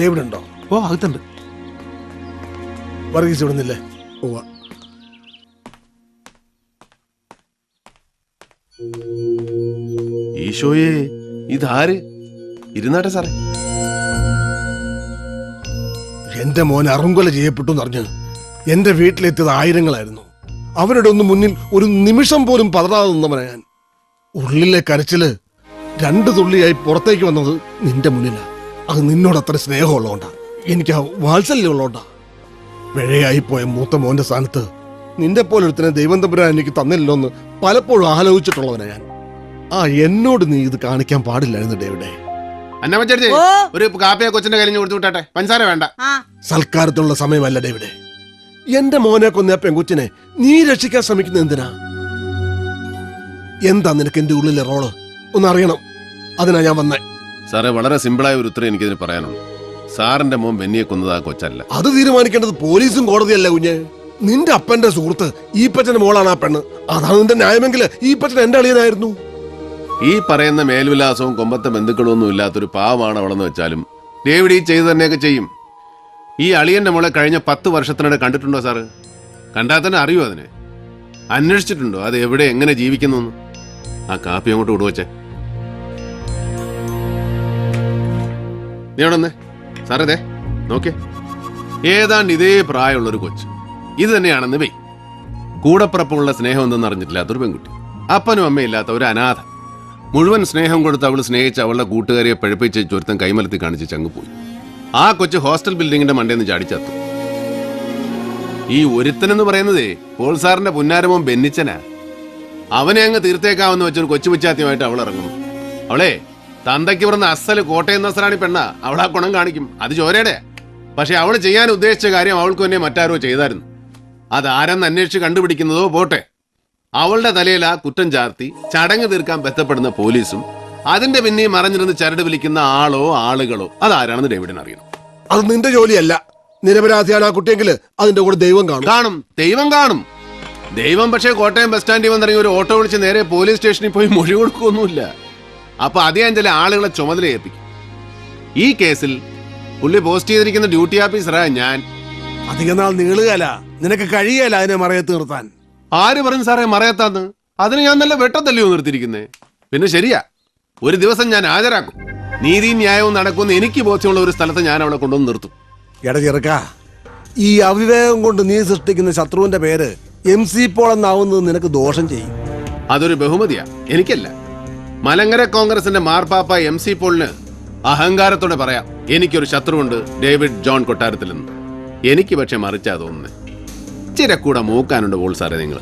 David ഉണ്ടോ ഓ അകത്തുണ്ട്. വർഗീസ് വിടുന്നില്ലേ ഓ ഈശോയെ ഇതാര്? ഇരുന്നാട്ടെ സാറേ. എന്റെ മോൻ അറുങ്കൊല ചെയ്യപ്പെട്ടു എന്നറിഞ്ഞ് എന്റെ വീട്ടിലെത്തിയത് ആയിരങ്ങളായിരുന്നു. അവരുടെ ഒന്നും മുന്നിൽ ഒരു നിമിഷം പോലും പതറാതെ നിന്നവനാ ഞാൻ. ഉള്ളിലെ കരച്ചിൽ രണ്ടു തുള്ളിയായി പുറത്തേക്ക് വന്നത് നിന്റെ മുന്നിലാ. അത് നിന്നോട് അത്ര സ്നേഹമുള്ളതുകൊണ്ടാ. എനിക്ക് ആ വാത്സല്യം ഉള്ളതുകൊണ്ടാ പിഴയായി പോയ മൂത്ത മോന്റെ സ്ഥാനത്ത് നിന്റെ പോലൊരുത്തിനെ ദൈവം തമ്പുരാൻ എനിക്ക് തന്നില്ലല്ലോ എന്ന് പലപ്പോഴും ആലോചിച്ചിട്ടുള്ളവനെ ഞാൻ. ആ എന്നോട് നീ ഇത് കാണിക്കാൻ പാടില്ലായിരുന്നു അന്നമ്മച്ചേച്ചി ഓ. ഒരു കാപ്പിയെ കൊച്ചിന്റെ കലിഞ്ഞ് കൊടുത്തു വിട്ടെ പഞ്ചസാര വേണ്ട. ആ. സൽക്കാരത്തിനുള്ള സമയമല്ല ഡേവിഡേ. എന്റെ മോനെ കൊന്ന ആ പെൺകുച്ചിനെ നീ രക്ഷിക്കാൻ ശ്രമിക്കുന്നത് എന്തിനാ? എന്താ നിനക്ക് എന്റെ ഉള്ളിലെ റോൾ? ഒന്നറിയണം അതിനാ ഞാൻ വന്നേ. സാറേ വളരെ സിമ്പിളായ ഒരു ഉത്തരം എനിക്കിതിന് പറയാനുള്ളൂ സാറിന്റെ മോൻ ബെന്നിയെ കൊന്നത് ആ കൊച്ചല്ല. അത് തീരുമാനിക്കേണ്ടത് പോലീസും കോടതിയല്ല കുഞ്ഞെ. നിന്റെ അപ്പന്റെ സുഹൃത്ത് ഈ പച്ചന്റെ മോളാണ് ആ പെണ്ണ്. അതാണ് നിന്റെ ന്യായമെങ്കിൽ ഈ പച്ചൻ എന്റെ അളിയനായിരുന്നു. ഈ പറയുന്ന മേൽവിലാസവും കൊമ്പത്തെ ബന്ധുക്കളും ഒന്നും ഇല്ലാത്തൊരു പാവമാണ് അവളെന്ന് വെച്ചാലും ഡേവിഡ് ഈ ചെയ്തു തന്നെയൊക്കെ ചെയ്യും. ഈ അളിയന്റെ മോളെ കഴിഞ്ഞ പത്ത് വർഷത്തിനിടെ കണ്ടിട്ടുണ്ടോ സാറ്? കണ്ടാൽ തന്നെ അറിയോ അതിനെ? അന്വേഷിച്ചിട്ടുണ്ടോ? അത് എവിടെ എങ്ങനെ ജീവിക്കുന്നു ആ കാപ്പി അങ്ങോട്ട് വിടുവച്ചേ നീ സാറേ നോക്കേ. ഏതാണ്ട് ഇതേ പ്രായമുള്ളൊരു കൊച്ച്. ഇത് തന്നെയാണെന്ന് വെയ്. കൂടപ്പുറപ്പുള്ള സ്നേഹം എന്തെന്ന് അറിഞ്ഞിട്ടില്ലാത്തൊരു പെൺകുട്ടി. അപ്പനും അമ്മയില്ലാത്ത ഒരു അനാഥ മുഴുവൻ സ്നേഹം കൊടുത്ത് അവൾ സ്നേഹിച്ച് അവളുടെ കൂട്ടുകാരിയെ പഴുപ്പിച്ച് ചുരുത്തം കൈമലത്തി കാണിച്ച് ചങ്ങ് പോയി. ആ കൊച്ച് ഹോസ്റ്റൽ ബിൽഡിങ്ങിന്റെ മണ്ടേന്ന് ചാടിച്ചത്തു ഈ ഒരുത്തനെന്ന് പറയുന്നതേ പോൾ സാറിന്റെ പുന്നാരമോൻ ബെന്നിച്ചനാ. അവനെ അങ്ങ് തീർത്തേക്കാവെന്ന് വെച്ചൊരു കൊച്ചു പിച്ചാത്തിയുമായിട്ട് അവൾ ഇറങ്ങുന്നു. അവളെ തന്തയ്ക്ക് പറഞ്ഞ അസൽ കോട്ടയം നസറാണി പെണ്ണ. അവളാ ഗുണം കാണിക്കും. അത് ചോരയുടെ. പക്ഷെ അവൾ ചെയ്യാൻ ഉദ്ദേശിച്ച കാര്യം അവൾക്ക് തന്നെ മറ്റാരോ ചെയ്തായിരുന്നു. അതാരെന്ന് അന്വേഷിച്ച് കണ്ടുപിടിക്കുന്നതോ പോട്ടെ. അവളുടെ തലയിൽ ആ കുറ്റം ചാർത്തി ചടങ്ങ് തീർക്കാൻ ബന്ധപ്പെടുന്ന പോലീസും അതിന്റെ പിന്നെ മറഞ്ഞിരുന്ന് ചരട് വിളിക്കുന്ന ആളോ ആളുകളോ അതാരാണെന്ന് ഡേവിഡിന് അറിയണം. അത് നിന്റെ ജോലിയല്ല. നിരപരാധിയാണ് ആ കുട്ടിയെങ്കിൽ അതിന്റെ കൂടെ ദൈവം കാണും. കാണും. ദൈവം കാണും. ദൈവം പക്ഷേ കോട്ടയം ബസ് സ്റ്റാൻഡിൽ വന്നിറങ്ങി ഒരു ഓട്ടോ വിളിച്ച് നേരെ പോലീസ് സ്റ്റേഷനിൽ പോയി മൊഴി കൊടുക്കുകയൊന്നുമില്ല അപ്പൊ അദ്ദേഹം ചില ആളുകളെ ചുമതല ഏൽപ്പിക്കും. ഈ കേസിൽ പുള്ളി പോസ്റ്റ് ചെയ്തിരിക്കുന്ന ഡ്യൂട്ടി ഓഫീസറാ ഞാൻ. അധികം നാൾ നീളുകയല്ല. നിനക്ക് കഴിയല്ല അതിനെ മറയത്ത് നിർത്താൻ. ആര് പറഞ്ഞു സാറേ മറയത്താന്ന്? അതിന് ഞാൻ നല്ല വെട്ടത്തല്ലയോ നിർത്തിയിരിക്കുന്നേ? പിന്നെ ശരിയാ. ഒരു ദിവസം ഞാൻ ഹാജരാക്കും. നീതിയും ന്യായവും നടക്കുന്ന എനിക്ക് ബോധ്യമുള്ള ഒരു സ്ഥലത്ത് ഞാൻ അവളെ കൊണ്ടുവന്ന് നിർത്തും. എട ചെറുക്ക ഈ അവിവേകം കൊണ്ട് നീ സൃഷ്ടിക്കുന്ന ശത്രുവിന്റെ പേര് എം സി പോൾ എന്നാവുന്നത് നിനക്ക് ദോഷം ചെയ്യും. അതൊരു ബഹുമതിയാ. എനിക്കല്ല. മലങ്കര കോൺഗ്രസിന്റെ മാർപ്പാപ്പ എം സി പോളിന് അഹങ്കാരത്തോടെ പറയാം. എനിക്കൊരു ശത്രുവുണ്ട് ഡേവിഡ് ജോൺ കൊട്ടാരത്തിൽ നിന്ന്. എനിക്ക് പക്ഷെ മറിച്ചാ തോന്നുന്നത് ചില കൂടെ മൂക്കാനുണ്ട് പോൾ സാറേ നിങ്ങൾ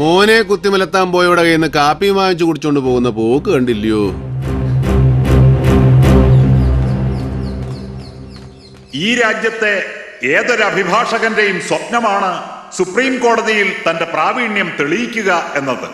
മോനെ കുത്തിമലത്താൻ പോയവിടെ കയ്യിൽ നിന്ന് കാപ്പി വാങ്ങിച്ചു കുടിച്ചോണ്ട് പോകുന്ന പോക്ക് കണ്ടില്ലയോ? ഈ രാജ്യത്തെ ഏതൊരു അഭിഭാഷകന്റെയും സ്വപ്നമാണ് സുപ്രീം കോടതിയിൽ തന്റെ പ്രാവീണ്യം തെളിയിക്കുക എന്നത്.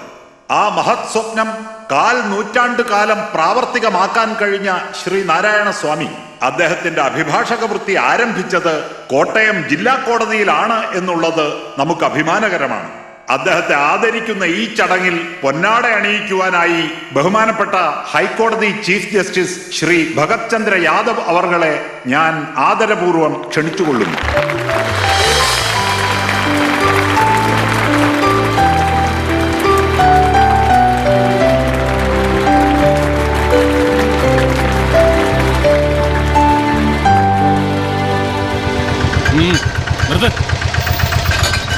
ആ മഹത് സ്വപ്നം കാൽ നൂറ്റാണ്ട് കാലം പ്രാവർത്തികമാക്കാൻ കഴിഞ്ഞ ശ്രീ നാരായണ സ്വാമി അദ്ദേഹത്തിന്റെ അഭിഭാഷക വൃത്തി ആരംഭിച്ചത് കോട്ടയം ജില്ലാ കോടതിയിലാണ് എന്നുള്ളത് നമുക്ക് അഭിമാനകരമാണ്. അദ്ദേഹത്തെ ആദരിക്കുന്ന ഈ ചടങ്ങിൽ പൊന്നാട അണിയിക്കുവാനായി ബഹുമാനപ്പെട്ട ഹൈക്കോടതി ചീഫ് ജസ്റ്റിസ് ശ്രീ ഭഗത് ചന്ദ്ര യാദവ് അവർകളെ ഞാൻ ആദരപൂർവം ക്ഷണിച്ചുകൊള്ളുന്നു.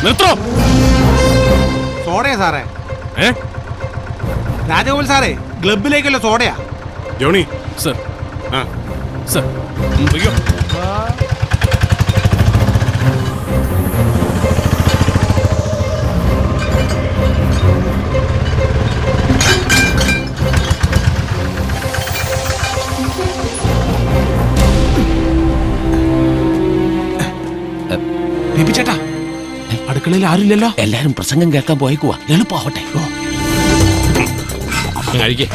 നിർത്തോ സോഡയാ സാറേ. ഏ? രാജഗോപാൽ സാറേ ക്ലബിലേക്കുള്ള സോഡയാ. Johnny sir. ആ. സർ അയ്യോ അടുക്കളയിൽ ആരുമില്ലല്ലോ? എല്ലാരും പ്രസംഗം കേൾക്കാൻ പോയേക്കുവാ. എളുപ്പമാവട്ടെ കഴിക്കേ.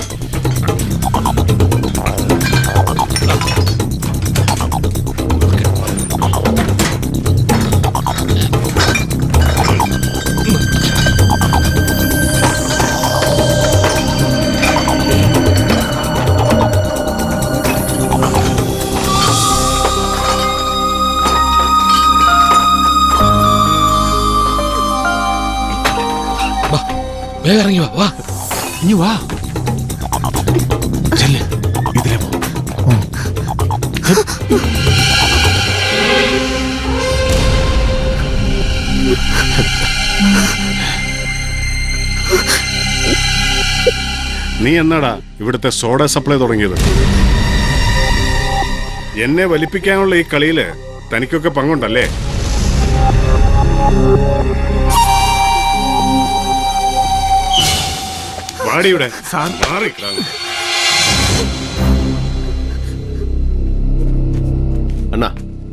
ഇവിടുത്തെ സോഡ സപ്ലൈ തുടങ്ങിയത്. എന്നെ വലിപ്പിക്കാനുള്ള ഈ കളിയിൽ തനിക്കൊക്കെ പങ്കുണ്ടല്ലേ? വാടിയുടെ അണ്ണാ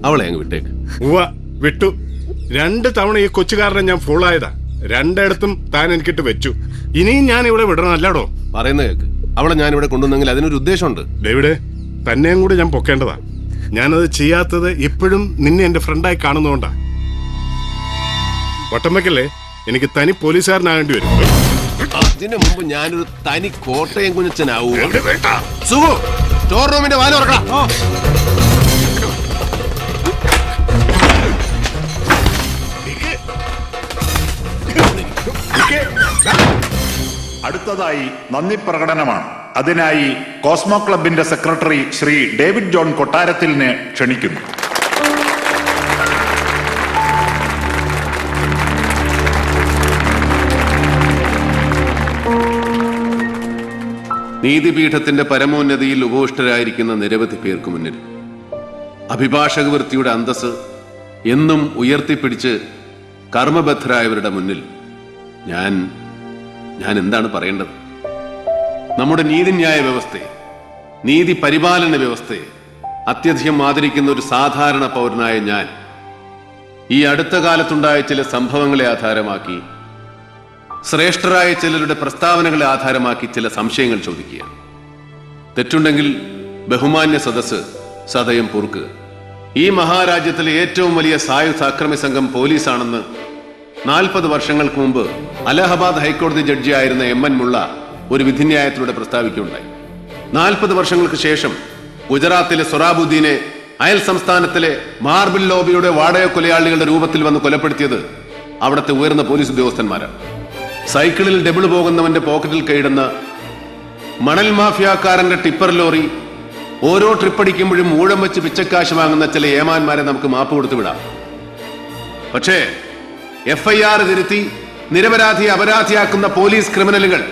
അവളെ അങ്ങ് വിട്ടേക്ക്. ഉവ്വ വിട്ടു. രണ്ട് തവണ ഈ കൊച്ചുകാരനെ ഞാൻ ഫുൾ ഫുള്ളായതാ രണ്ടിടത്തും താൻ എനിക്കിട്ട് വെച്ചു. ഇനിയും ഞാൻ ഇവിടെ വിടണം അല്ലാടോ പറയുന്ന കേക്ക്. അവളെ ഞാൻ ഇവിടെ കൊണ്ടുവന്നെങ്കിൽ അതിനൊരു ഉദ്ദേശമുണ്ട്. ഡേവിഡ് തന്നെയും കൂടെ ഞാൻ പൊക്കേണ്ടതാ. ഞാനത് ചെയ്യാത്തത് ഇപ്പോഴും നിന്നെ എന്റെ ഫ്രണ്ടായി കാണുന്നതുകൊണ്ടാ. വട്ടമ്പക്കല്ലേ എനിക്ക് തനി പോലീസുകാരനാകേണ്ടി വരും. അതിനു മുമ്പ് ഞാനൊരു തനി കോട്ടയം കുഞ്ഞച്ചനാവൂ. സുഖം സ്റ്റോർ റൂമിന്റെ വാല ഉറക്കണം അടുത്തതായി നന്ദി പ്രകടനമാണ്. അതിനായി കോസ്മോ ക്ലബിന്റെ സെക്രട്ടറി ശ്രീ ഡേവിഡ് ജോൺ കൊട്ടാരത്തിലിനെ ക്ഷണിക്കുന്നു. നീതിപീഠത്തിന്റെ പരമോന്നതിയിൽ ഉപവിഷ്ടരായിരിക്കുന്ന നിരവധി പേർക്ക് മുന്നിൽ അഭിഭാഷക വൃത്തിയുടെ അന്തസ് എന്നും ഉയർത്തിപ്പിടിച്ച് കർമ്മബദ്ധരായവരുടെ മുന്നിൽ ഞാൻ ഞാൻ എന്താണ് പറയേണ്ടത്? നമ്മുടെ നീതിന്യായ വ്യവസ്ഥയെ നീതി പരിപാലന വ്യവസ്ഥയെ അത്യധികം ആദരിക്കുന്ന ഒരു സാധാരണ പൗരനായ ഞാൻ ഈ അടുത്ത കാലത്തുണ്ടായ ചില സംഭവങ്ങളെ ആധാരമാക്കി ശ്രേഷ്ഠരായ ചിലരുടെ പ്രസ്താവനകളെ ആധാരമാക്കി ചില സംശയങ്ങൾ ചോദിക്കുകയാണ്. തെറ്റുണ്ടെങ്കിൽ ബഹുമാന്യ സദസ്സ് സദയം പൊറുക്കുക ഈ മഹാരാജ്യത്തിലെ ഏറ്റവും വലിയ സായുധ അക്രമി സംഘം പോലീസാണെന്ന് നാൽപ്പത് വർഷങ്ങൾക്ക് മുമ്പ് അലഹബാദ് ഹൈക്കോടതി ജഡ്ജിയായിരുന്ന എം എൻ മുള്ള ഒരു വിധിന്യായത്തിലൂടെ പ്രസ്താവിക്കുകയുണ്ടായി. നാൽപ്പത് വർഷങ്ങൾക്ക് ശേഷം ഗുജറാത്തിലെ സൊറാബുദ്ദീനെ അയൽ സംസ്ഥാനത്തിലെ മാർബിൾ ലോബിയുടെ വാടക കൊലയാളികളുടെ രൂപത്തിൽ വന്ന് കൊലപ്പെടുത്തിയത് അവിടുത്തെ ഉയർന്ന പോലീസ് ഉദ്യോഗസ്ഥന്മാരാണ്. സൈക്കിളിൽ ഡബിൾ പോകുന്നവന്റെ പോക്കറ്റിൽ കൈയിടുന്ന മണൽ മാഫിയാക്കാരന്റെ ടിപ്പർ ലോറി ഓരോ ട്രിപ്പടിക്കുമ്പോഴും ഊഴം വെച്ച് പിച്ചക്കാശ് വാങ്ങുന്ന ചില ഏമാന്മാരെ നമുക്ക് മാപ്പ് കൊടുത്തു വിടാം. പക്ഷേ എഫ് ഐ ആർ തിരുത്തി നിരപരാധി അപരാധിയാക്കുന്ന പോലീസ് ക്രിമിനലുകൾ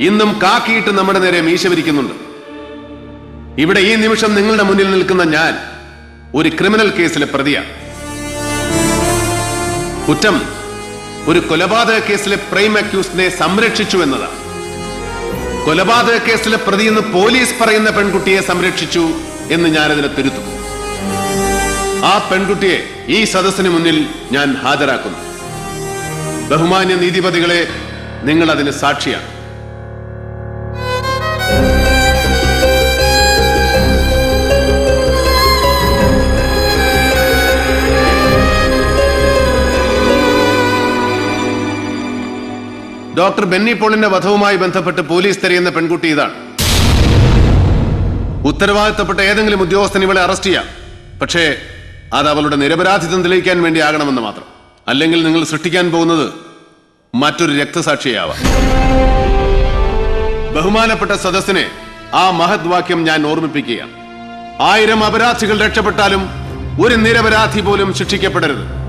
ഇന്നും കാക്കിയിട്ട് നമ്മുടെ നേരെ മീശവരിക്കുന്നുണ്ട് ഇവിടെ ഈ നിമിഷം നിങ്ങളുടെ മുന്നിൽ നിൽക്കുന്ന ഞാൻ ഒരു ക്രിമിനൽ കേസിലെ പ്രതിയാണ് കുറ്റം ഒരു കൊലപാതക കേസിലെ പ്രൈം അക്യൂസിനെ സംരക്ഷിച്ചു എന്നതാണ് കൊലപാതക കേസിലെ പ്രതി എന്ന് പോലീസ് പറയുന്ന പെൺകുട്ടിയെ സംരക്ഷിച്ചു എന്ന് ഞാനതിനെ തിരുത്തും ആ പെൺകുട്ടിയെ ഈ സദസ്സിന് മുന്നിൽ ഞാൻ ഹാജരാക്കുന്നു. ബഹുമാന്യ നീതിപതികളെ നിങ്ങൾ അതിന് സാക്ഷിയാണ്. ഡോക്ടർ ബെന്നി പോളിന്റെ വധവുമായി ബന്ധപ്പെട്ട് പോലീസ് തിരയുന്ന പെൺകുട്ടി ഇതാണ്. ഉത്തരവാദിത്തപ്പെട്ട ഏതെങ്കിലും ഉദ്യോഗസ്ഥൻ ഇവളെ അറസ്റ്റ് ചെയ്യാം. പക്ഷേ അത് അവളുടെ നിരപരാധിത്വം തെളിയിക്കാൻ വേണ്ടി ആകണമെന്ന് മാത്രം. അല്ലെങ്കിൽ നിങ്ങൾ സൃഷ്ടിക്കാൻ പോകുന്നത് മറ്റൊരു രക്തസാക്ഷിയാവാം. ബഹുമാനപ്പെട്ട സദസ്സിനെ ആ മഹത് വാക്യം ഞാൻ ഓർമ്മിപ്പിക്കുകയാണ്. ആയിരം അപരാധികൾ രക്ഷപ്പെട്ടാലും ഒരു നിരപരാധി പോലും ശിക്ഷിക്കപ്പെടരുത്.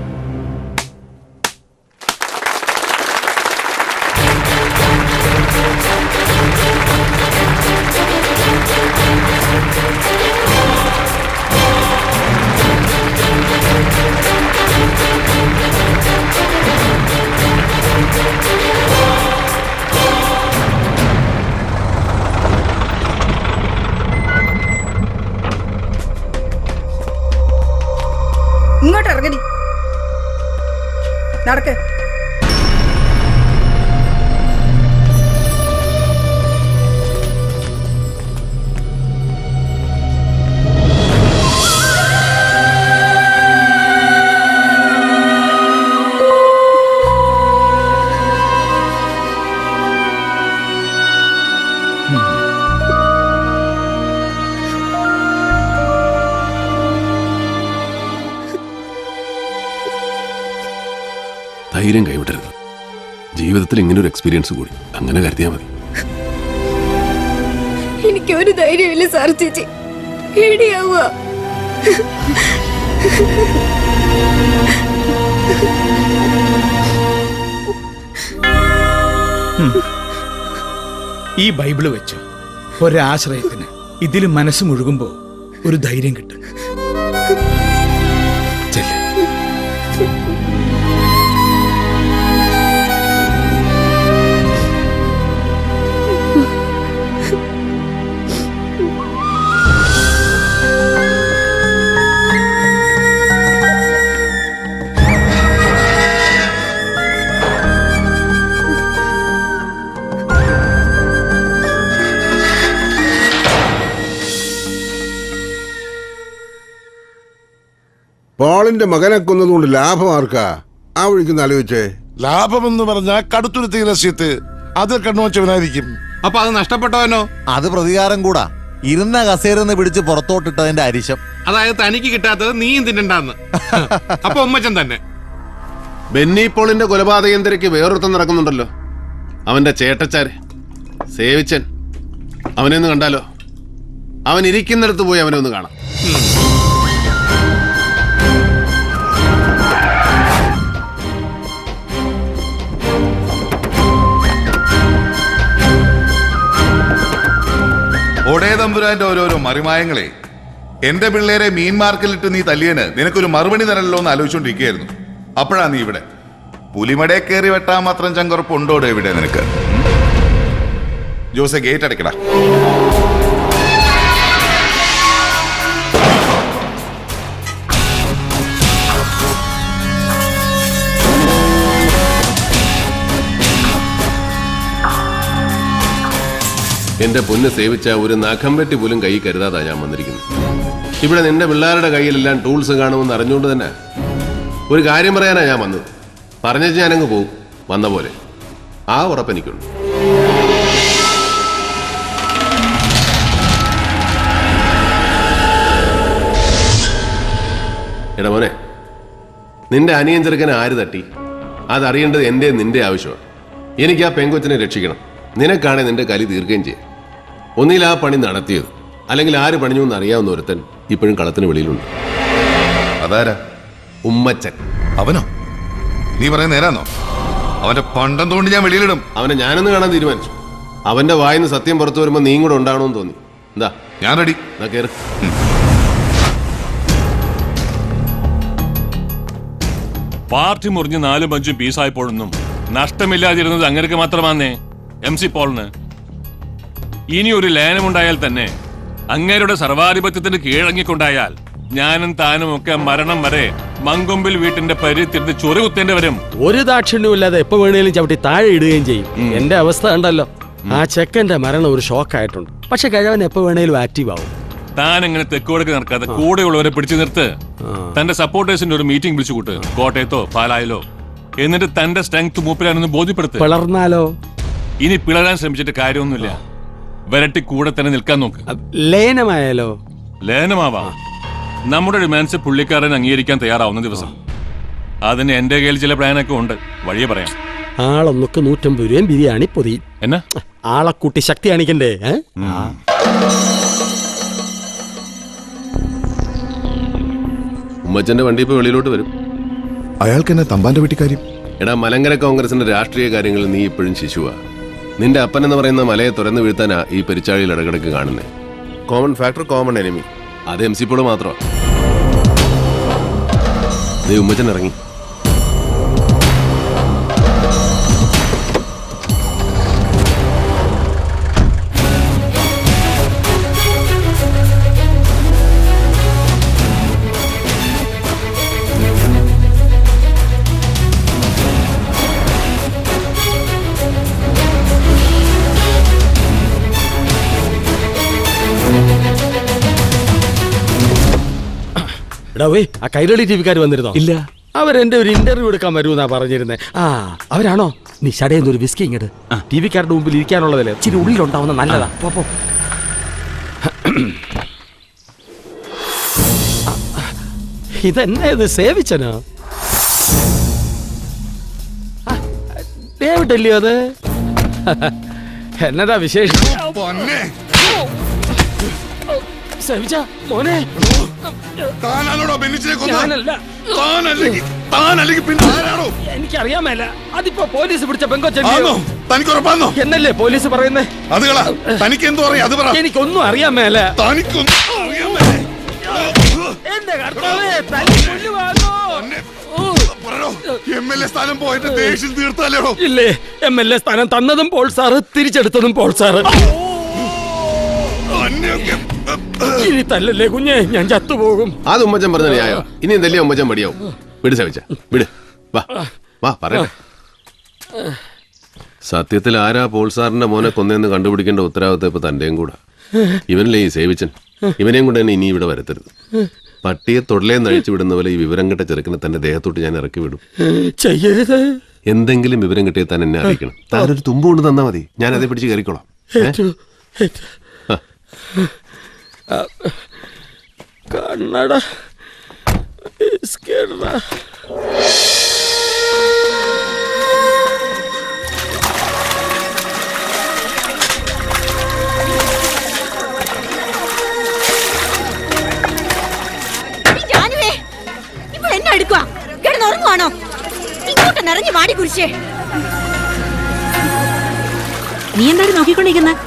നടക്ക് ജീവിതത്തിൽ ഇങ്ങനെ ഒരു എക്സ്പീരിയൻസ് കൂടി. അങ്ങനെ കരുതിയാൽ മതി. എനിക്ക് ഒരു ധൈര്യമില്ല സാർ ചേച്ചി. പേടിയാവുക. ഈ ബൈബിൾ വെച്ച് ഒരാശ്രയത്തിന് ഇതിൽ മനസ്സ് മുഴുകുമ്പോൾ ഒരു ധൈര്യം കിട്ടും. പോളിന്റെ മകനെ കൊന്നതുകൊണ്ട് ലാഭം ആർക്കാ? ആ വഴിക്ക് ആലോചിച്ചേ. ലാഭം എന്ന് പറഞ്ഞാൽ കടുത്തുരുത്തി രസ്യത്ത് അത് കണ്ണുവച്ചവനായിരിക്കും. അപ്പൊ അത് നഷ്ടപ്പെട്ടവനോ? അത് പ്രതികാരം കൂടാ. ഇരുന്ന കസേരന്ന് പിടിച്ച് പുറത്തോട്ടിട്ടതിന്റെ അരിശം. അതായത് തനിക്ക് കിട്ടാത്തത് നീ തിന്നണ്ടെന്ന്. അപ്പൊ ഉമ്മച്ചൻ തന്നെ. ബെന്നി പോളിന്റെ കൊലപാതകം തിരക്ക് വേറൊരുത്തം നടക്കുന്നുണ്ടല്ലോ. അവന്റെ ചേട്ടച്ചാര്. സേവിച്ചൻ. അവനെ ഒന്ന് കണ്ടാലോ? അവൻ ഇരിക്കുന്നിടത്ത് പോയി അവനെ ഒന്ന് കാണാം. തമ്പുരാന്റെ ഓരോരോ മറിമായങ്ങളെ. എന്റെ പിള്ളേരെ മീൻ മാർക്കിലിട്ട് നീ തല്ലിയന് നിനക്കൊരു മറുപടി തരല്ലോ എന്ന് ആലോചിച്ചോണ്ടിരിക്കുകയായിരുന്നു. അപ്പോഴാ നീ ഇവിടെ. പുലിമടയെ കയറി വെട്ടാൻ മാത്രം ചങ്കുറപ്പ് ഇവിടെ നിനക്ക്? ജോസെ ഗേറ്റ് അടയ്ക്കടാ എന്റെ പൊന്ന് സേവിച്ച ഒരു നഖം വെട്ടി പോലും കൈ കരുതാതാ ഞാൻ വന്നിരിക്കുന്നത് ഇവിടെ നിന്റെ പിള്ളേരുടെ കയ്യിലെല്ലാം ടൂൾസ് കാണുമെന്ന് അറിഞ്ഞുകൊണ്ട് തന്നെ ഒരു കാര്യം പറയാനാ ഞാൻ വന്നത്. പറഞ്ഞു ഞാനങ്ങ് പോകും വന്ന പോലെ. ആ ഉറപ്പെനിക്കുണ്ട്. എടാ നിന്റെ അനിയൻ ചെറുക്കനെ ആര് തട്ടി? അതറിയേണ്ടത് എന്റെ നിന്റെ ആവശ്യമാണ്. എനിക്ക് ആ പെങ്കൊച്ചിനെ രക്ഷിക്കണം. നിനക്കാണെ നിന്റെ കലി തീർക്കുകയും ചെയ്യാം. ഒന്നിൽ ആ പണി നടത്തിയത്. അല്ലെങ്കിൽ ആര് പണിഞ്ഞു എന്ന് അറിയാവുന്ന ഒരുത്തൻ ഇപ്പോഴും കളത്തിന് വെളിയിലുണ്ട്. അതാരാ? ഉമ്മച്ചൻ. അവനോ? നീ പറയുന്ന നേരാന്നോ? അവന്റെ പണ്ടം തോണ്ടി ഞാൻ വെളിയിലിടും? അവനെ ഞാനൊന്ന് കാണാൻ തീരുമാനിച്ചു. അവന്റെ വായിന്ന് സത്യം പുറത്തു വരുമ്പോൾ നീയും കൂടെ ഉണ്ടാവണമെന്ന് തോന്നി. എന്താ? ഞാൻ റെഡി. എന്നാ കേറ്. പാർട്ടി മുറിഞ്ഞ് നാലും അഞ്ചും പീസായപ്പോഴൊന്നും നഷ്ടമില്ലാതിരുന്നത് അങ്ങനെയൊക്കെ മാത്രമാന്നേ. M C പോളിന്. ഇനി ഒരു ലയനമുണ്ടായാൽ തന്നെ അങ്ങേരുടെ സർവാധിപത്യത്തിന് കീഴടങ്ങിക്കൊണ്ടായാൽ ഞാനും താനും ഒക്കെ മരണം വരെ മങ്കൊമ്പിൽ വീട്ടിന്റെ പരിത്തിരുന്ന് ചൊറി കുത്തേണ്ടി വരും. ഒരു ദാക്ഷിണ്യമില്ലാതെ എപ്പോ വേണേലും ചവിട്ടി താഴെ ഇടുകയും ചെയ്യും. എന്റെ അവസ്ഥ ഉണ്ടല്ലോ ആ ചെക്കന്റെ മരണം ഒരു ഷോക്കായിട്ടുണ്ട്. പക്ഷെ കഴിവൻ എപ്പോ വേണേലും ആക്റ്റീവ് ആവും താൻ എങ്ങനെ തെക്കോടക്ക് നടക്കാതെ കൂടെയുള്ളവരെ പിടിച്ചു നിർത്ത്. തന്റെ സപ്പോർട്ടേഴ്സിന്റെ ഒരു മീറ്റിംഗ് വിളിച്ചു കൂട്ട്. കോട്ടയത്തോ പാലായിലോ. എന്നിട്ട് തന്റെ സ്ട്രെങ്ത് മൂപ്പിലാണെന്ന് ബോധ്യപ്പെടുത്തും. പിളർന്നാലോ? ഇനി പിളരാൻ ശ്രമിച്ചിട്ട് കാര്യമൊന്നുമില്ല. വരട്ടി കൂടെ തന്നെ നിൽക്കാൻ നോക്ക്. ലയനമായാലോ? ലയനമാവാ. നമ്മുടെ ഡിമാൻഡ്സ് പുള്ളിക്കാരൻ അംഗീകരിക്കാൻ തയ്യാറാവുന്ന ദിവസം. അതിന് എന്റെ കയ്യിൽ ചില പ്ലാനൊക്കെ ഉണ്ട്. വഴിയെ പറയാം. ആളൊന്നൊക്കെ നൂറ്റമ്പത് രൂപയും ബിരിയാണി പൊതി. എന്നാ? ആളെ കൂട്ടി ശക്തി കാണിക്കണ്ടേ? ഉമ്മച്ചന്റെ വണ്ടി ഇപ്പൊ വെളിയിലോട്ട് വരും. അയാൾക്ക് എന്നെ തമ്പാന്റെ വീട്ടിക്കാര്യം എടാ മലങ്കര കോൺഗ്രസിന്റെ രാഷ്ട്രീയ കാര്യങ്ങളിൽ നീ ഇപ്പോഴും ശിശുവാ. നിന്റെ അപ്പൻ എന്ന് പറയുന്ന മലയെ തുറന്നു വീഴ്ത്താനാ ഈ പെരിച്ചാഴിയിൽ ഇടകിടക്ക് കാണുന്നേ. കോമൺ ഫാക്ടർ കോമൺ എനിമി അത് എം സി പോൾ മാത്രമാണ് നീ ഉമ്മച്ചൻ ഇറങ്ങി. എടാ വേ ആ കൈരളി ടിവിക്കാർ വന്നിരുന്നോ? ഇല്ല. അവരെന്റെ ഒരു ഇന്റർവ്യൂ എടുക്കാൻ വരുമെന്നാ പറഞ്ഞിരുന്നേ. ആ അവരാണോ? നീ ഷടയെന്ന് ഒരു വിസ്കി ഇങ്ങട്. ടി വിക്കാരുടെ മുമ്പിൽ ഇരിക്കാനുള്ളതല്ലേ? ഇച്ചിരി ഉള്ളിലുണ്ടാവുന്ന നല്ലതാ. പോ, പോ. ഇതെന്നാ ഇത് സേവിച്ചനോ? ഇങ്ങോട്ടല്ലയോ അത്? എന്നതാ വിശേഷം? സേവിച്ച മോനെ. താനാണോടോ ബെന്നിച്ചിനെ കൊന്നത്? ഞാനല്ല. താനല്ലെങ്കിൽ താനല്ലെങ്കിൽ പിന്നെ ആരാണോ? എനിക്കറിയാമേല അതിപ്പോ പോലീസ് പിടിച്ച പെങ്കോ പെങ്കൊച്ചല്ലോ തനിക്ക് ഉറപ്പാന്നോ എന്നല്ലേ പോലീസ് പറയുന്നേ? അതുകളാ തനിക്ക് എന്തോ അറിയാം അത് പറ. എനിക്കൊന്നും അറിയാമേല തനിക്കൊന്നും അറിയാൻ മേലേ. എന്റെ കർത്താവേ തല്ലി കൊല്ലുവാണോ പറയടോ, MLA സ്ഥാനം പോയിട്ട് ദേഷ്യം തീർത്താലോ ഇല്ലേ എം എൽ എ സ്ഥാനം തന്നതും പോൾ സാറ് തിരിച്ചെടുത്തതും പോൾ സാറ്. ഇനി തല്ലല്ലേ കുഞ്ഞെ ഞാൻ ചത്തുപോകും. അത് ഉമ്മച്ചൻ പറഞ്ഞ ന്യായോ. ഇനി എന്തല്ലേ ഉമ്മച്ചൻ മടിയാവും. വിട് സവിച്ച വിട്. വാ വാ പറയട്ടെ സത്യത്തിൽ ആരാ പോൾ സാറിന്റെ മോനെ കൊന്നേന്ന് കണ്ടുപിടിക്കേണ്ട ഉത്തരവാദിത്തം ഇപ്പൊ തന്റെയും കൂടെ. ഇവനല്ലേ ഈ സേവിച്ചൻ? ഇവനെയും കൊണ്ട് തന്നെ ഇനി ഇവിടെ വരത്തരുത്. പട്ടിയെ തൊടലേ നഴിച്ചു വിടുന്ന പോലെ ഈ വിവരം കിട്ട ചെറുക്കനെ തന്റെ ദേഹത്തോട്ട് ഞാൻ ഇറക്കി വിടും. ചെയ്യരുത്. എന്തെങ്കിലും വിവരം കിട്ടിയാൽ തന്നെ എന്നെ അറിയിക്കണം. താനൊരു തുമ്പ് കൊണ്ട് തന്നാ മതി. ഞാൻ അതേ പിടിച്ച് കയറിക്കോളാം. ഏ? ഏറ്റു ഏറ്റു. ആ, കണ്ണട ഇങ്ങോട്ട് നിറഞ്ഞു മാടി കുരിശേ. നീ എന്തായാലും നോക്കിക്കൊണ്ടിരിക്കുന്നത്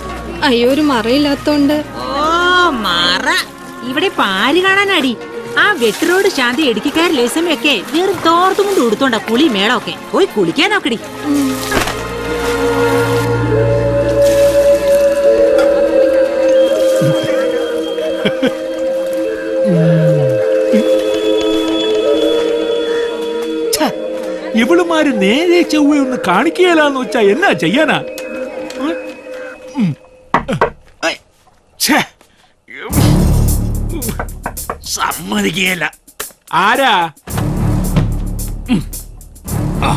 അയ്യോ ഒരു മറയില്ലാത്തോണ്ട്. മാറ. ഇവിടെ പാൽ കാണാനടി. ആ വെട്ടിറോഡ് ശാന്തി ഇടുക്കിക്കാർ ലേസമയൊക്കെ വെറും തോർത്തും കൊണ്ട് ഉടുത്തോണ്ട കുളി മേളൊക്കെ പോയി കുളിക്കാൻ നോക്കടി ഇവളുമാര് നേരെ ചൊവ്വയൊന്ന് കാണിക്കുകയല്ലാന്ന് വെച്ചാ എന്നാ ചെയ്യാനാ? സമ്മതിക്കുകയില്ല ആരാ. ആ.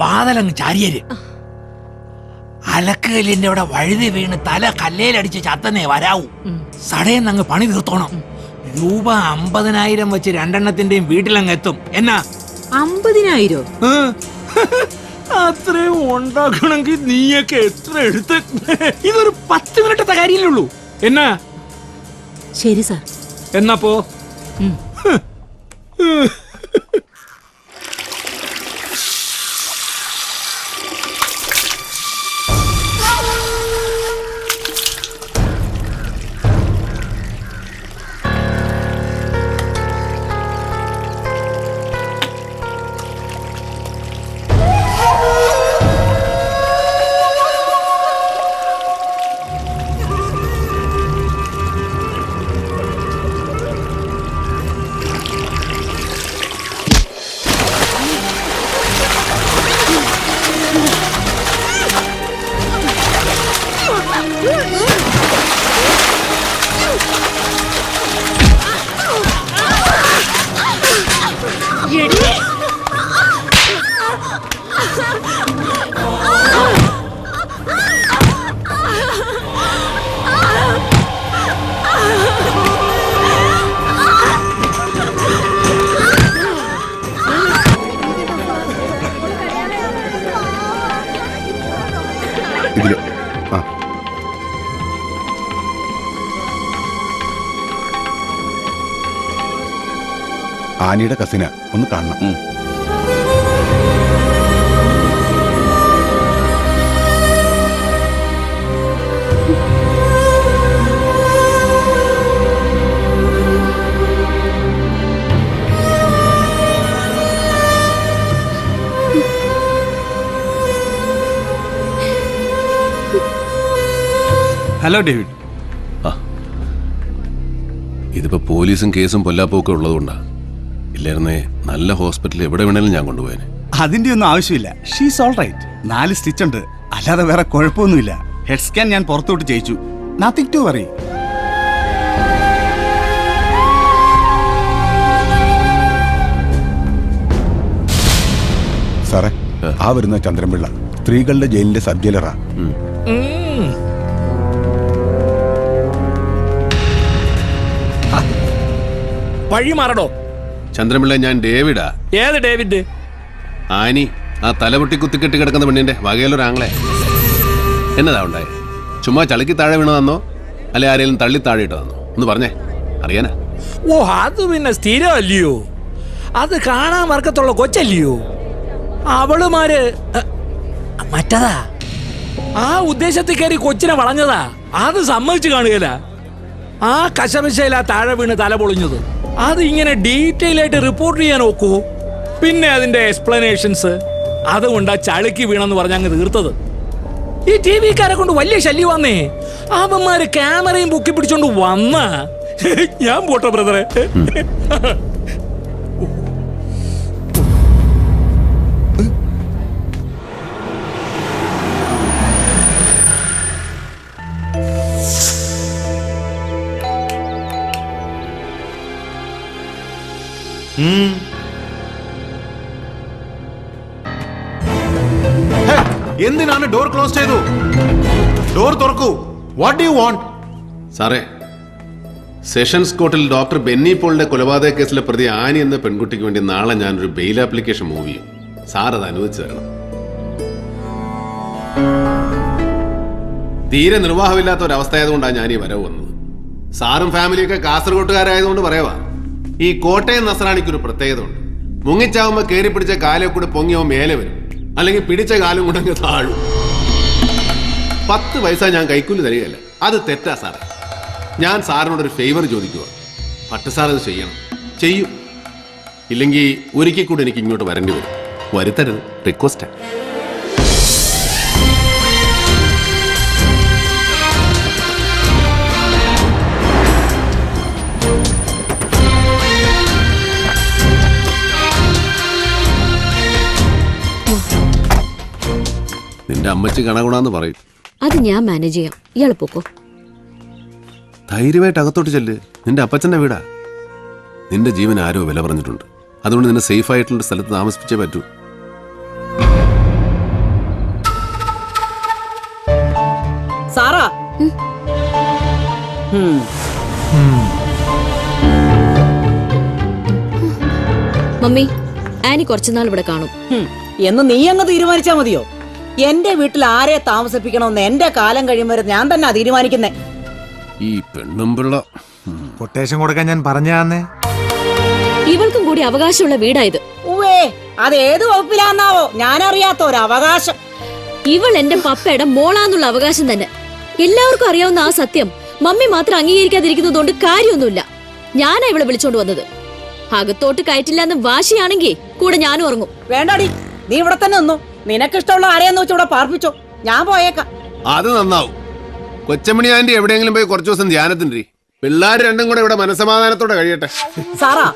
വാതലങ്ങ് ചാരിയര്. അലക്കലിന്റെ അവിടെ വഴുതി വീണ് തല കല്ലേലടിച്ച് ചത്തനെ വരാവൂ. സടയെന്ന് അങ്ങ് പണി തീർത്തോണം. രൂപ അമ്പതിനായിരം വെച്ച് രണ്ടെണ്ണത്തിന്റെയും വീട്ടിലങ്ങ് എത്തും എന്നാ? അമ്പതിനായിരോ? അത്രയും ഉണ്ടാക്കണമെങ്കിൽ നീയൊക്കെ എത്ര എടുത്ത് ഇതൊരു പത്ത് മിനിറ്റത്തെ കാര്യമില്ലുള്ളൂ എന്നാ? ശരി സാർ. എന്നാ പോ. ആനിയുടെ കസിന ഒന്ന് കാണണം. ഹലോ ഡേവിഡ് ഇതിപ്പോ പോലീസും കേസും പൊല്ലാപ്പൊക്കെ ഉള്ളതുകൊണ്ടാ. ഇല്ലായിരുന്നേ നല്ല ഹോസ്പിറ്റലിൽ എവിടെ വേണേലും ഞാൻ കൊണ്ടുപോയേനെ. അതിന്റെ ഒന്നും ആവശ്യമില്ല. ഷീസ് ഓൾ റൈറ്റ് നാല് സ്റ്റിച്ച് ഉണ്ട് അല്ലാതെ വേറെ കുഴപ്പമൊന്നുമില്ല. ഹെഡ് സ്കാൻ ഞാൻ പുറത്തോട്ട് ചെയ്യിച്ചു. നത്തിങ് ടു വറി സാറേ ആ. വരുന്ന ചന്ദ്രൻപിള്ള സ്ത്രീകളുടെ ജയിലിന്റെ സബ് ജയിലറാ വഴി മാറടോ ചന്ദ്രപിള്ള ഞാൻ ഡേവിഡാ. ഏത് ഡേവിഡ്? ആനി ആ തലപൊട്ടി കുത്തിക്കെട്ടി കിടക്കുന്ന പെണ്ണിന്റെ വകയിലൊരാങ്ങളെ. എന്നതാ ഉണ്ടായേ? ചുമ്മാ ചളുക്കി താഴെ വീണതാന്നോ അല്ലെ ആരെങ്കിലും തള്ളി താഴെ ഇട്ടതാന്നോ ഒന്ന് പറഞ്ഞേ അറിയാനാ? ഓ അത് പിന്നെ സ്ഥിരമല്ലയോ? അത് കാണാൻ വർക്കത്തുള്ള കൊച്ചല്ലയോ? അവളുമാര് അ, മറ്റതാ? ആ ഉദ്ദേശത്തിൽ കയറി കൊച്ചിനെ വളഞ്ഞതാ? അത് സമ്മതിച്ചു കാണുകയില്ല. ആ കശപശയില താഴെ വീണ് തല പൊളിഞ്ഞത്. അത് ഇങ്ങനെ ഡീറ്റെയിൽ ആയിട്ട് റിപ്പോർട്ട് ചെയ്യാൻ നോക്കൂ. പിന്നെ അതിന്റെ എക്സ്പ്ലനേഷൻസ് അതുകൊണ്ട് ആ ചളുക്കി വീണെന്ന് പറഞ്ഞ അങ്ങ് തീർത്തത്. ഈ ടി വിക്കാരെ കൊണ്ട് വലിയ ശല്യം വന്നേ അവന്മാര് ക്യാമറയും പൊക്കി പിടിച്ചോണ്ട് വന്ന. ഞാൻ പോട്ടെ ബ്രദറെ ഡോർ ക്ലോസ് ചെയ്തു. ഡോർ തുറക്കൂ. വാട്ട് യു വാണ്ട് സാറേ സെഷൻസ് കോർട്ടിൽ ഡോക്ടർ ബെന്നി പോളിന്റെ കൊലപാതക കേസിലെ പ്രതി ആനി എന്ന പെൺകുട്ടിക്ക് വേണ്ടി നാളെ ഞാനൊരു ബെയിൽ ആപ്ലിക്കേഷൻ മൂവ് ചെയ്യും. സാർ അത് അനുവദിച്ചു തരണം. തീരെ നിർവാഹമില്ലാത്ത ഒരവസ്ഥയായതുകൊണ്ടാണ് ഞാൻ ഈ വരവ് വന്നത്. സാറും ഫാമിലിയൊക്കെ കാസർഗോട്ടുകാരായതുകൊണ്ട് പറയവാ. ഈ കോട്ടയം നസ്രാണിക്ക് ഒരു പ്രത്യേകത ഉണ്ട് മുങ്ങിച്ചാവുമ്പോൾ കയറി പിടിച്ച കാലൊക്കെ കൂടെ പൊങ്ങിയോ മേലെ വരും. അല്ലെങ്കിൽ പിടിച്ച കാലും കൂടെ അങ്ങ് താഴും. പത്ത് പൈസ ഞാൻ കൈക്കൂലി തരികയല്ല. അത് തെറ്റാ സാറേ. ഞാൻ സാറിനോട് ഒരു ഫേവർ ചോദിക്കുക പട്ട് സാർ അത് ചെയ്യണം. ചെയ്യും. ഇല്ലെങ്കിൽ ഒരിക്കൽ കൂടി എനിക്ക് ഇങ്ങോട്ട് വരേണ്ടി വരും. വരുത്തരുത്. റിക്വസ്റ്റാ നിന്റെ അമ്മച്ചി കണകുണാന്ന് പറയും. അത് ഞാൻ മാനേജ് ചെയ്യാം. ഇയാൾ പോക്കോ? ധൈര്യമായിട്ട് അകത്തോട്ട് ചെല്ല്. നിന്റെ അപ്പച്ചന്റെ വീടാ. നിന്റെ ജീവൻ ആരോ വില പറഞ്ഞിട്ടുണ്ട്. അതുകൊണ്ട് നിന്നെ സേഫ് ആയിട്ടുള്ള സ്ഥലത്ത് താമസിപ്പിച്ചേ പറ്റൂ. സാറാ? മമ്മി ആനി കുറച്ചുനാൾ ഇവിടെ കാണും. എന്ന് നീ അങ്ങ് തീരുമാനിച്ചാ മതിയോ? എന്റെ വീട്ടിൽ ആരെ താമസിപ്പിക്കണമെന്ന് എന്റെ കാലം കഴിയുമ്പോൾ ഞാൻ തന്നെ തീരുമാനിക്കുന്നേ. ഈ പെണ്ണും പിള്ള കൊട്ടേഷൻ കൊടുക്കാൻ ഞാൻ പറഞ്ഞാന്നേ. ഇവൾക്കും കൂടി അവകാശമുള്ള വീടായത്. ഉവേ അത് ഏത് വകുപ്പിലാന്നാവോ? ഞാൻ അറിയാത്ത ഒരു അവകാശം. ഇവൾ എന്റെ പപ്പയുടെ മോളാന്നുള്ള അവകാശം തന്നെ. എല്ലാവർക്കും അറിയാവുന്ന ആ സത്യം മമ്മി മാത്രം അംഗീകരിക്കാതിരിക്കുന്നതുകൊണ്ട് കാര്യമൊന്നുമില്ല. ഞാനാ ഇവളെ വിളിച്ചോണ്ട് വന്നത്. അകത്തോട്ട് കയറ്റില്ല എന്ന് വാശിയാണെങ്കിൽ കൂടെ ഞാനും ഉറങ്ങും. വേണ്ടാടി നീ ഇവിടെ തന്നെ നിന്നു. നിനക്കിഷ്ടമുള്ള ആരെയെന്ന് വെച്ച് ഇവിടെ പാർപ്പിച്ചോ? ഞാൻ പോയേക്കാം. അത് നന്നാവും. കൊച്ചമണി ആന്റി എവിടെയെങ്കിലും പോയി കുറച്ചു ദിവസം ധ്യാനത്തിന്റെ പിള്ളേർ രണ്ടും കൂടെ ഇവിടെ മനസമാധാനത്തോടെ കഴിയട്ടെ. സാറാ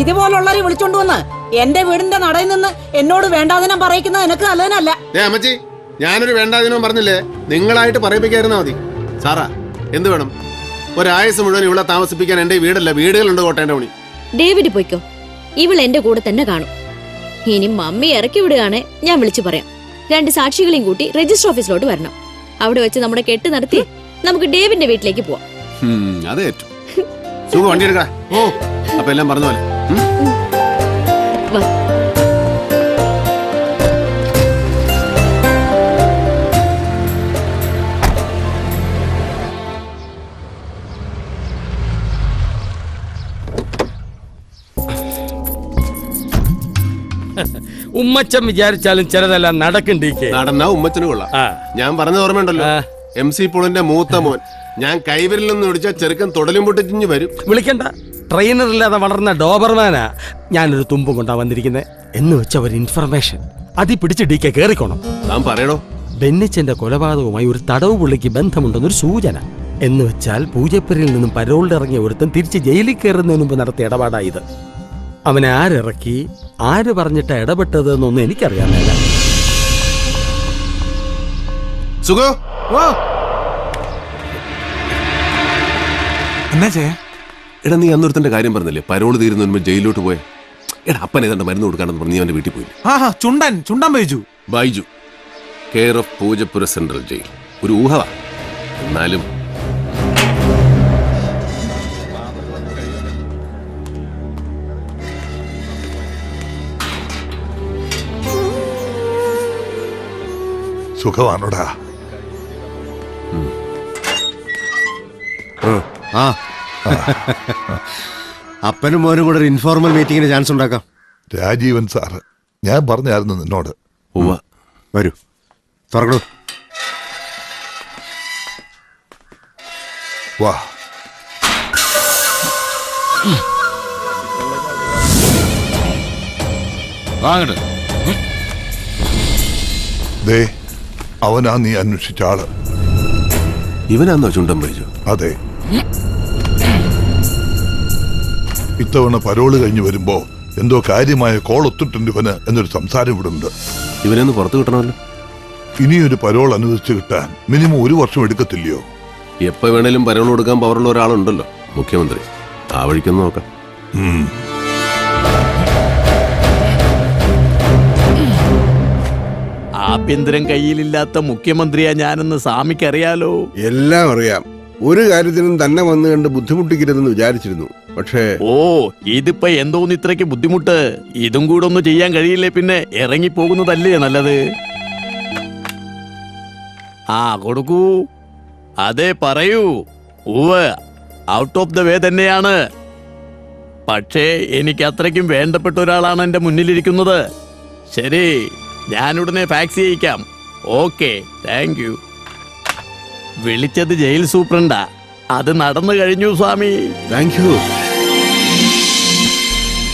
ഇതുപോലുള്ളവരെ വിളിച്ചോണ്ട് വന്ന് എന്റെ വീടിന്റെ നടയിൽ നിന്ന് എന്നോട് വേണ്ടാതിനം പറയിക്കുന്നത് എനിക്ക് നല്ലതിനല്ല. ഏ അമ്മച്ചി ഞാനൊരു വേണ്ടാതിനോ പറഞ്ഞില്ലേ? നിങ്ങളായിട്ട് പറയിപ്പിക്കായിരുന്നാ മതി. സാറാ എന്ത് വേണം? ഒരായസ് മുഴുവൻ ഇവിടെ താമസിപ്പിക്കാൻ എന്റെ വീടല്ല വീടുകളുണ്ട് കോട്ടേന്റെ പണി. ഡേവിഡ് പോയിക്കോ. ഇവൾ എന്റെ കൂടെ തന്നെ കാണും. ഇനി മമ്മി ഇറക്കി വിടുകയാണെ ഞാൻ വിളിച്ചു പറയാം. രണ്ട് സാക്ഷികളെയും കൂട്ടി രജിസ്റ്റർ ഓഫീസിലോട്ട് വരണം. അവിടെ വെച്ച് നമ്മുടെ കെട്ട് നടത്തി നമുക്ക് ഡേവിന്റെ വീട്ടിലേക്ക് പോവാം. അത് വണ്ടി എടുക്കാം ഓ അപ്പൊ എല്ലാം പറഞ്ഞ പോലെ. ഉമ്മച്ചൻ വിചാരിച്ചാലും ചിലതെല്ലാം നടക്കണ്ടീക്കേ നടന്നാ ഉമ്മച്ചന് കൊള്ളാം. ഞാൻ പറഞ്ഞ ഓർമ്മയുണ്ടല്ലോ. എം സി പോളിന്റെ മൂത്ത മോൻ. ഞാൻ കൈവരിൽ നിന്ന് വിളിച്ച ചെറുക്കൻ തുടലും പൊട്ടിച്ചിഞ്ഞ് വരും. വിളിക്കണ്ട. ട്രെയിനറില്ലാതെ വളർന്ന ഡോബർമാനാ ഞാനൊരു തുമ്പും കൊണ്ടാ വന്നിരിക്കുന്നത് എന്ന് വെച്ച ഒരു ഇൻഫർമേഷൻ അതി പിടിച്ച് ഡി കെ കേറിക്കോണം. താൻ പറയണോ? ബെന്നിച്ചന്റെ കൊലപാതകവുമായി ഒരു തടവ് പുള്ളിക്ക് ബന്ധമുണ്ടെന്നൊരു സൂചന. എന്ന് വെച്ചാൽ പൂജപ്പുരയിൽ നിന്നും പരോളിലിറങ്ങിയ ഒരുത്തൻ തിരിച്ച് ജയിലിൽ കയറുന്നതിന് മുമ്പ് നടത്തിയ ഇടപാടായത് അവനെ ആരിറക്കി? ആര് പറഞ്ഞിട്ട് ഇടപെട്ടത് എന്നൊന്നും എനിക്കറിയാൻ മേല സുഖോ ഓ എന്നാ ചേ എടാ നീ അന്നൊരുത്തന്റെ കാര്യം പറഞ്ഞില്ലേ? പരോൾ തീരുന്ന മുമ്പ് ജയിലിലോട്ട് പോയ. എടാ അപ്പൻ ഏതാണ്ട് മരുന്ന് കൊടുക്കാണെന്ന് പറഞ്ഞ് നീ അവന്റെ വീട്ടിൽ പോയി ആഹാ Chundan Chundan Baiju. Baiju. Care of Poojappura central jail. ഒരു ഊഹവാ. എന്നാലും സുഖമാണോടാ? ആ. അപ്പനും മോനും കൂടെ ഒരു ഇൻഫോർമൽ മീറ്റിംഗിന് ചാൻസ് ഉണ്ടാക്കാം. രാജീവൻ സാറ് ഞാൻ പറഞ്ഞായിരുന്നു നിന്നോട്. വരൂ. തുറക്കണു വാ. വാങ്ങട്ട് ദേ അവനാ നീ അന്വേഷിച്ച ആൾ. ഇവനാന്നോ ചുണ്ടൻ ബൈജു അതെ. ഇത്തവണ പരോൾ കഴിഞ്ഞു വരുമ്പോ എന്തോ കാര്യമായ കോൾ ഒത്തിട്ടുണ്ട് ഇവന് എന്നൊരു സംസാരം ഇവിടെ ഉണ്ട്. ഇവനൊന്ന് പുറത്തു കിട്ടണമല്ലോ. ഇനിയൊരു പരോൾ അനുവദിച്ചു കിട്ടാൻ മിനിമം ഒരു വർഷം എടുക്കത്തില്ലയോ? എപ്പോ വേണേലും പരോൾ കൊടുക്കാൻ പവറുള്ള ഒരാളുണ്ടല്ലോ മുഖ്യമന്ത്രി. ആ വഴിക്കൊന്ന് നോക്കാം. ആഭ്യന്തരം കയ്യിലില്ലാത്ത മുഖ്യമന്ത്രിയാ ഞാനെന്ന് സ്വാമിക്കറിയാലോ? എല്ലാം അറിയാം. ഒരു കാര്യത്തിനും തന്നെ വന്നു കണ്ട് ബുദ്ധിമുട്ടിക്കരുതെന്ന് വിചാരിച്ചിരുന്നു. പക്ഷേ ഓ ഇതിപ്പോ എന്തോന്ന് ഇത്രയ്ക്ക് ബുദ്ധിമുട്ട്? ഇതും കൂടെ ഒന്നും ചെയ്യാൻ കഴിയില്ലേ പിന്നെ? ഇറങ്ങിപ്പോകുന്നതല്ലേ നല്ലത്? ആ കൊടുക്കൂ. അതെ പറയൂ. ഉവ് ഔട്ട് ഓഫ് ദ വേ തന്നെയാണ്. പക്ഷേ എനിക്ക് അത്രയ്ക്കും വേണ്ടപ്പെട്ട ഒരാളാണ് എന്റെ മുന്നിലിരിക്കുന്നത്. ശരി. ഞാനുടനെ ഫാക്സ് ചെയ്യിക്കാം. ഓക്കെ താങ്ക് യു വിളിച്ചത് ജയിൽ സൂപ്രണ്ടാ. അത് നടന്നു കഴിഞ്ഞു സ്വാമി. Thank you